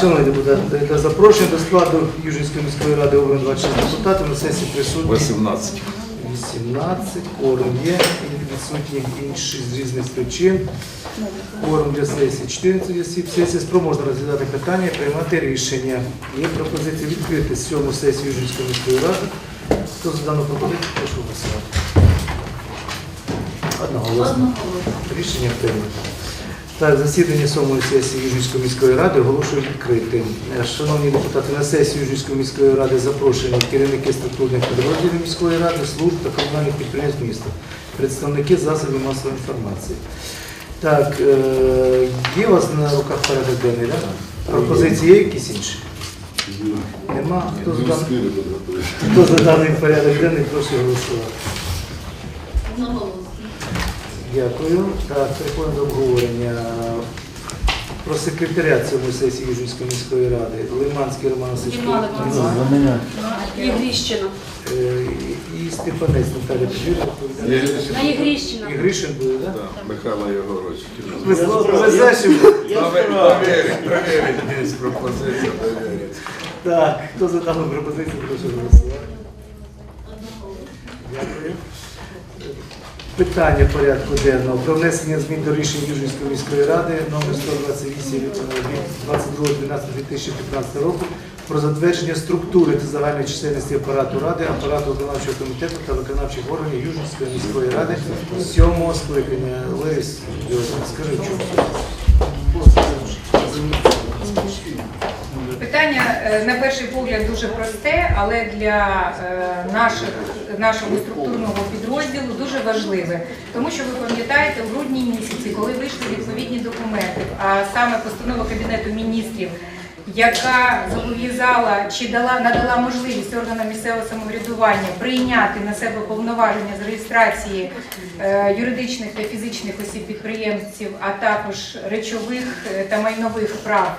Шановні депутати, для запрошення до складу Южинської міської ради обрано 26 депутатів, на сесії присутні 18. 18, кворум є, і відсутні інші з різних причин. Кворум для сесії 14 осіб. Сесія спроможна розглядати питання і приймати рішення. Є пропозиція відкрити сьому сесію Южинської міської ради. Хто за дану пропозицію, прошу голосувати. Одноголосно. Рішення прийнято. Так, засідання сьомої сесії Южницької міської ради оголошую відкритим. Е, Шановні депутати, на сесію Южницької міської ради запрошені керівники структурних підрозділів міської ради, служб та комунальних підприємств міста, представники засобів масової інформації. Так, е, є у вас на руках порядок денний, так? Пропозиції є якісь інші? Нема. Хто за, дан- хто за даний порядок денний, прошу голосувати. Дякую. Так, переходимо до обговорення. Про секретаріат цьому сесії Южинської міської ради. Лиманський Роман Васильович. Лиман Немає. І Гріщина. Е, І Степанець Наталя Петрівна. На Ігріщина. І Гришин буде, так? Да, Михайло Єгорович. Ви знаєте, пропозиція. Так, хто за дану пропозицію, прошу голосувати. Дякую. Питання порядку денного про внесення змін до рішень Южинської міської ради номер 128 від 22.12.2015 року про затвердження структури та загальної чисельності апарату ради, апарату виконавчого комітету та виконавчих органів Южинської міської ради сьомого скликання. Ларис, скажи, чому? Питання е, на перший погляд дуже просте, але для е, наших, нашого структурного підрозділу дуже важливе. Тому що ви пам'ятаєте, у грудні місяці, коли вийшли відповідні документи, а саме постанова Кабінету міністрів, яка зобов'язала чи дала надала можливість органам місцевого самоврядування прийняти на себе повноваження з реєстрації е, юридичних та фізичних осіб підприємців, а також речових е, та майнових прав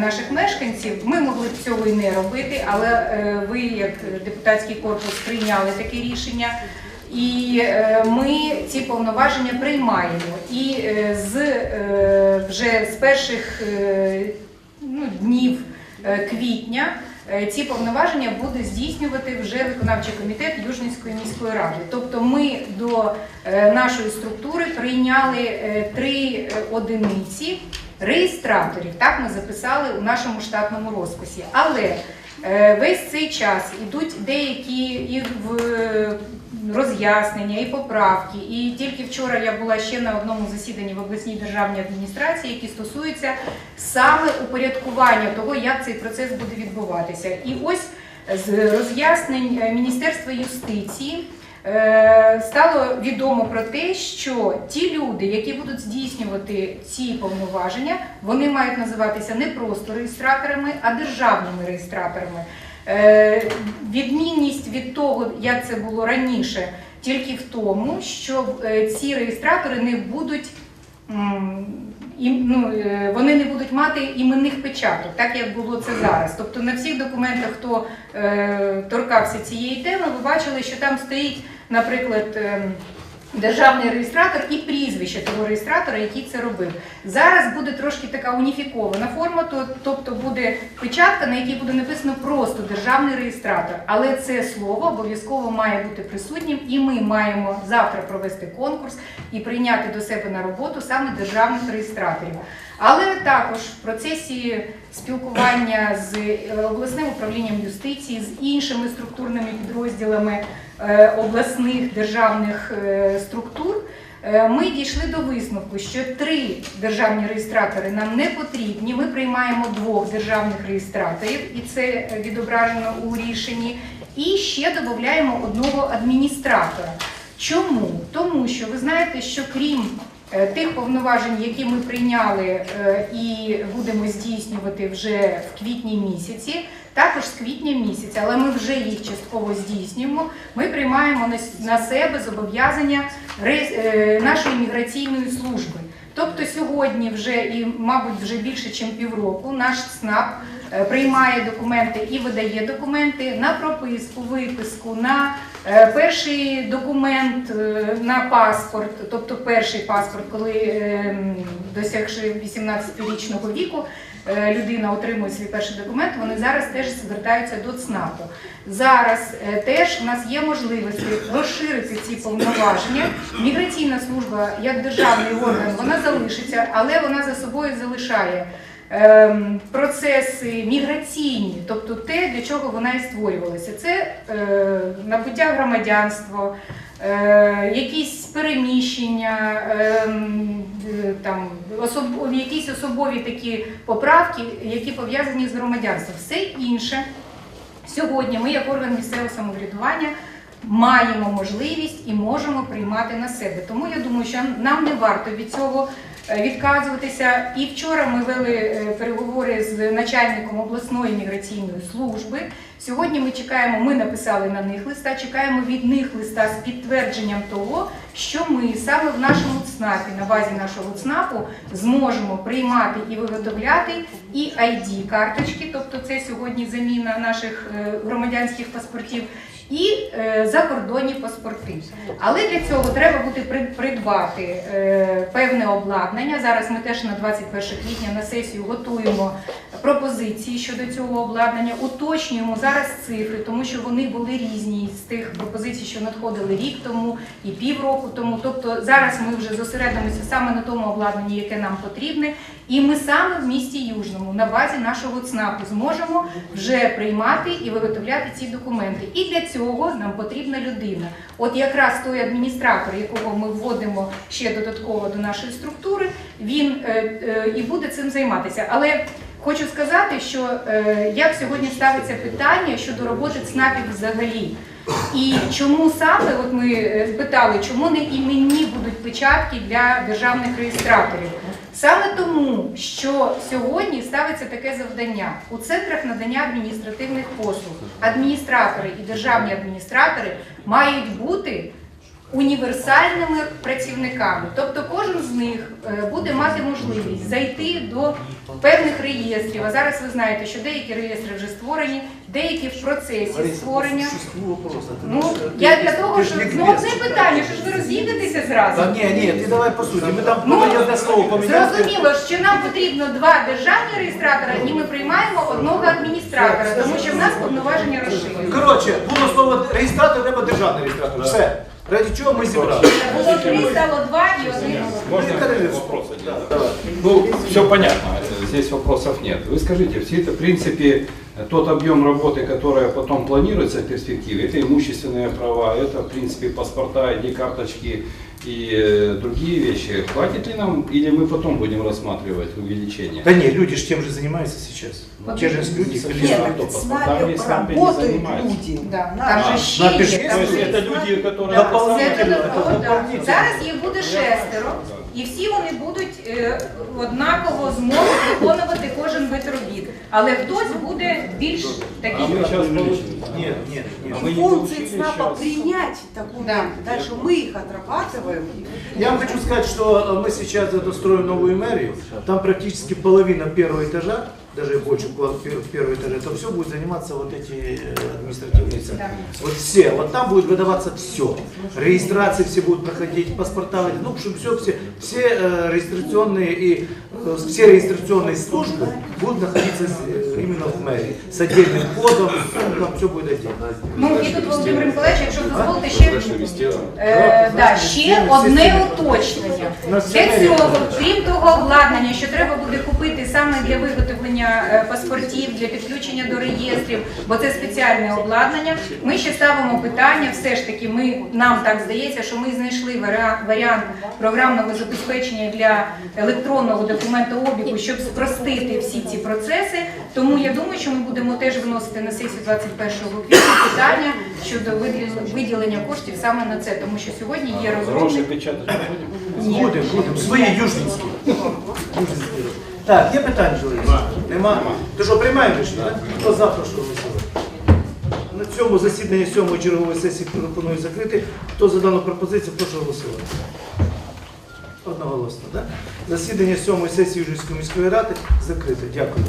наших мешканців. Ми могли б цього і не робити, але е, ви, як депутатський корпус, прийняли таке рішення. І е, ми ці повноваження приймаємо. І е, з е, вже з перших е, ну, днів е, квітня е, ці повноваження буде здійснювати вже виконавчий комітет Южницької міської ради. Тобто ми до е, нашої структури прийняли е, три е, одиниці реєстраторів. Так ми записали у нашому штатному розписі. Але е, весь цей час ідуть деякі і в роз'яснення, і поправки. І тільки вчора я була ще на одному засіданні в обласній державній адміністрації, які стосуються саме упорядкування того, як цей процес буде відбуватися. І ось з роз'яснень е, Міністерства юстиції. Е, Стало відомо про те, що ті люди, які будуть здійснювати ці повноваження, вони мають називатися не просто реєстраторами, а державними реєстраторами. Е, Відмінність від того, як це було раніше, тільки в тому, що е, ці реєстратори не будуть ім- ну, е, вони не будуть мати іменних печаток, так як було це зараз. Тобто на всіх документах, хто е, торкався цієї теми, ви бачили, що там стоїть, наприклад. ем, Державний реєстратор і прізвище того реєстратора, який це робив. Зараз буде трошки така уніфікована форма, тобто буде печатка, на якій буде написано просто державний реєстратор. Але це слово обов'язково має бути присутнім, і ми маємо завтра провести конкурс і прийняти до себе на роботу саме державних реєстраторів. Але також в процесі спілкування з е, обласним управлінням юстиції, з іншими структурними підрозділами обласних державних е, структур, е, ми дійшли до висновку, що три державні реєстратори нам не потрібні. Ми приймаємо двох державних реєстраторів, і це е, відображено у рішенні. І ще додаємо одного адміністратора. Чому? Тому що ви знаєте, що крім е, тих повноважень, які ми прийняли е, і будемо здійснювати вже в квітні місяці, також з квітня місяця, але ми вже їх частково здійснюємо. Ми приймаємо на себе зобов'язання е, нашої міграційної служби. Тобто сьогодні вже і, мабуть, вже більше, ніж півроку, наш СНАП е, приймає документи і видає документи на прописку, виписку, на е, перший документ на паспорт, тобто перший паспорт, коли досягши 18-річного віку, людина отримує свій перший документ, вони зараз теж звертаються до ЦНАПу. Зараз е, теж в нас є можливості розширити ці повноваження. Міграційна служба як державний орган вона залишиться, але вона за собою залишає процеси міграційні, тобто те, для чого вона і створювалася. Це е, набуття громадянства, е, якісь переміщення, ем, е, там, особ- якісь особові такі поправки, які пов'язані з громадянством. Все інше сьогодні ми, як орган місцевого самоврядування, маємо можливість і можемо приймати на себе. Тому я думаю, що нам не варто від цього відказуватися. І вчора ми вели е, переговори з начальником обласної міграційної служби. Сьогодні ми чекаємо, ми написали на них листа, чекаємо від них листа з підтвердженням того, що ми саме в нашому ЦНАПі, на базі нашого ЦНАПу, зможемо приймати і виготовляти і ID карточки, тобто це сьогодні заміна наших е, громадянських паспортів, і е, закордонні паспорти. Але для цього треба буде при- придбати е, певне обладнання. Зараз ми теж на 21 квітня на сесію готуємо пропозиції щодо цього обладнання, уточнюємо зараз цифри, тому що вони були різні з тих пропозицій, що надходили рік тому і півроку тому. Тобто зараз ми вже зосередимося саме на тому обладнанні, яке нам потрібне, і ми саме в місті Южному на базі нашого ЦНАПу зможемо вже приймати і виготовляти ці документи. І для цього нам потрібна людина. От якраз той адміністратор, якого ми вводимо ще додатково до нашої структури, він е, е, і буде цим займатися. Але хочу сказати, що е, як сьогодні ставиться питання щодо роботи ЦНАПів взагалі. І чому саме, от ми е, питали, чому не іменні будуть печатки для державних реєстраторів? Саме тому, що сьогодні ставиться таке завдання у центрах надання адміністративних послуг. Адміністратори і державні адміністратори мають бути універсальними працівниками. Тобто кожен з них е, буде мати можливість зайти до певних реєстрів. А зараз ви знаєте, що деякі реєстри вже створені, деякі в процесі створення. Ну, я для того, що ну одне питання, що ж ви роз'їдетеся зразу? Та ні, ні, ти давай по суті. Ми там Ну, ну, одне слово поміняли. Зрозуміло, що нам потрібно два державні реєстратора, і ми приймаємо одного адміністратора, тому що в нас повноваження розширені. Коротше, було слово реєстратор, треба державний реєстратор. Все. Ради чого ми зібрали? Було три, стало два і один. Можно Виконали. вопрос один? Да, давай. Ну, все понятно, это- здесь вопросов нет. Вы скажите, все это, в принципе, тот объем работы, которая потом планируется в перспективе, это имущественные права, это, в принципе, паспорта, ID-карточки и э, другие вещи. Хватит ли нам, или мы потом будем рассматривать увеличение? Да нет, люди же тем же занимаются сейчас. Те же люди, Нет, количество. Нет, Нет, кто? с Там нами есть снапи не работают занимаются. люди. Да, На- там же А, ще напиши. є. То там есть є. это люди, которые... Дополнительно. Це додатково, да. Дополнительно. Зараз їх буде шестеро, і всі вони будуть е, однаково зможуть виконувати кожен вид робіт. Але хтось буде більш А такий. мы сейчас получим. Нет, нет, нет. А мы не Функции получили ЦНАПа щас. принять документы. Да. Дальше мы их отрабатываем. Я вам хочу сказать, что э, мы сейчас это строим новую мэрию. Там практически половина первого этажа, даже больше пол- пер- первого этажа, то все будет заниматься вот эти э, административные центры. Да. Вот все, вот там будет выдаваться все. Регистрации все будут проходить, паспорта, ну, чтобы все, все, все э, регистрационные и э, все регистрационные службы будут находиться э, именно в мэрии с отдельным кодом, ну, там все будет отдельно. Ну і тут Володимир Миколаївич, якщо дозволите, ще Е, да, ще одне уточнення. Для цього, крім того обладнання, що треба буде купити саме для виготовлення е, паспортів, для підключення до реєстрів, бо це спеціальне обладнання. Ми ще ставимо питання, все ж таки, ми нам так здається, що ми знайшли варіант, програмного забезпечення для електронного документообігу, щоб спростити всі ці процеси. Тому я думаю, що ми будемо теж виносити на сесію 21 квітня питання щодо виділення- коштів саме на це, тому що сьогодні є розробник. печатать не будем? Будемо, будемо. Свої южницькі. Так, є питання, Жолі? Нема? То що, приймаємо рішення? так? Хто за, прошу голосувати. На цьому засіданні сьомої чергової сесії пропоную закрити. Хто за дану пропозицію, прошу голосувати. Одноголосно, так? Засідання сьомої сесії Южницької міської ради закрите. Дякую.